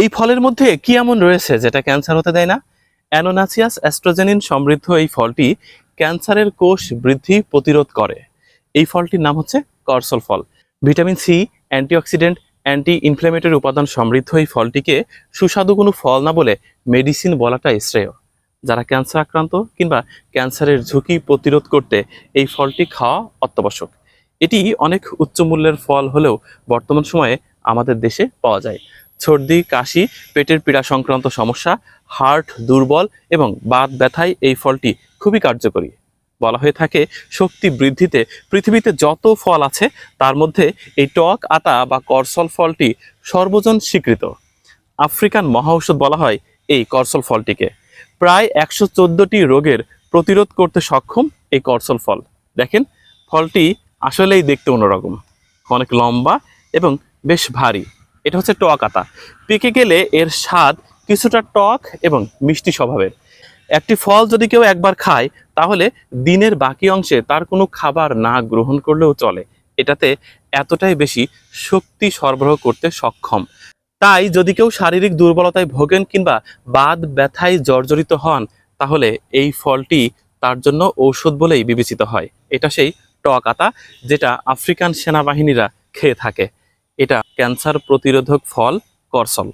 এই ফলের মধ্যে কি এমন রয়েছে যেটা ক্যান্সার হতে দেয় না? অ্যানোনাসিয়াস অ্যাস্ট্রোজেনিন সমৃদ্ধ এই ফলটি ক্যান্সারের কোষ বৃদ্ধি প্রতিরোধ করে। এই ফলটির নাম হচ্ছে করসল ফল। Vitamin C, antioxidant anti inflammatory উপাদান সমৃদ্ধ এই ফলটিকে সুস্বাদু কোনো ফল না বলে মেডিসিন বলাটাই শ্রেয়। যারা ক্যান্সার আক্রান্ত কিংবা ক্যান্সারের ঝুঁকি প্রতিরোধ করতে এই ফলটি খাওয়া অত্যাবশ্যক। এটি অনেক উচ্চ মূল্যের ফল হলেও বর্তমান সময়ে আমাদের দেশে পাওয়া যায়। সর্দি, কাশি, পেটের পীড়া সংক্রান্ত সমস্যা, হার্ট দুর্বল এবং বাত ব্যথায় এই ফলটি খুবই কার্যকরী। বলা হয়ে থাকে, শক্তি বৃদ্ধিতে পৃথিবীতে যত ফল আছে, তার মধ্যে এই টক, আতা বা করসল ফলটি সর্বজন স্বীকৃত। আফ্রিকান মহাঔষধ বলা হয় এই করসল ফলটিকে। প্রায় একশো চোদ্দোটি রোগের প্রতিরোধ করতে সক্ষম এই করসল ফল। দেখেন, ফলটি আসলেই দেখতে অন্যরকম। অনেক লম্বা এবং বেশ ভারী। এটা হচ্ছে টক আতা। পেকে গেলে এর স্বাদ কিছুটা টক এবং মিষ্টি স্বভাবের। একটি ফল যদি কেউ একবার খায়, তাহলে দিনের বাকি অংশে তার কোনো খাবার না গ্রহণ করলেও চলে। এটাতে এতটাই বেশি শক্তি সরবরাহ করতে সক্ষম। তাই যদি কেউ শারীরিক দুর্বলতায় ভোগেন কিংবা বাদ ব্যথায় জর্জরিত হন, তাহলে এই ফলটি তার জন্য ঔষধ বলেই বিবেচিত হয়। এটা সেই টক আতা যেটা আফ্রিকান সেনাবাহিনীরা খেয়ে থাকে। এটা ক্যান্সার প্রতিরোধক ফল করসল।